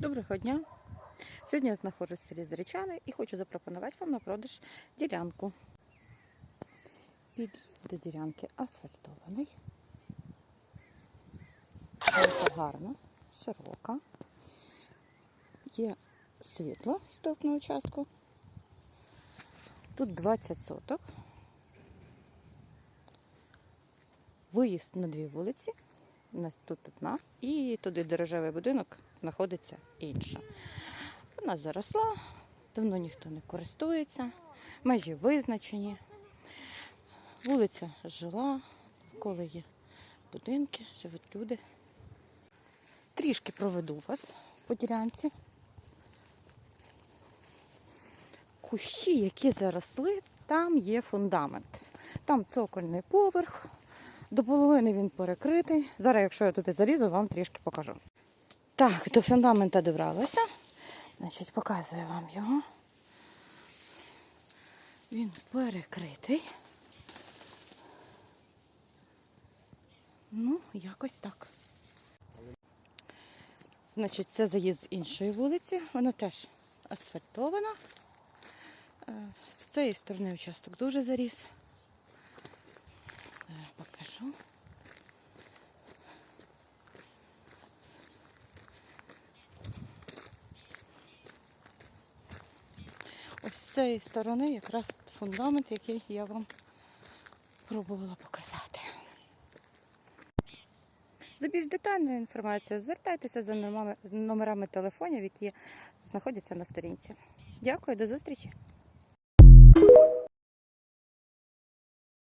Доброго дня! Сьогодні я знаходжусь в селі Зарічани і хочу запропонувати вам на продаж ділянку. Під'їзд до ділянки асфальтований. Ділянка гарна, широка. Є світло стовп на участку. Тут 20 соток. Виїзд на дві вулиці. Тут одна. І туди дорожевий будинок знаходиться інша. Вона заросла, давно ніхто не користується, межі визначені. Вулиця жила, коли є будинки, живуть люди. Трішки проведу вас по ділянці. Кущі, які заросли, там є фундамент. Там цокольний поверх. До половини він перекритий. Зараз, якщо я туди залізу, вам трішки покажу. Так, до фундамента добралася. Значить, показую вам його. Він перекритий. Ну, якось так. Значить, це заїзд з іншої вулиці. Вона теж асфальтована. Е, З цієї сторони участок дуже заріс. Покажу. Ось з цієї сторони якраз фундамент, який я вам пробувала показати. За більш детальною інформацією звертайтеся за номерами телефонів, які знаходяться на сторінці. Дякую, до зустрічі!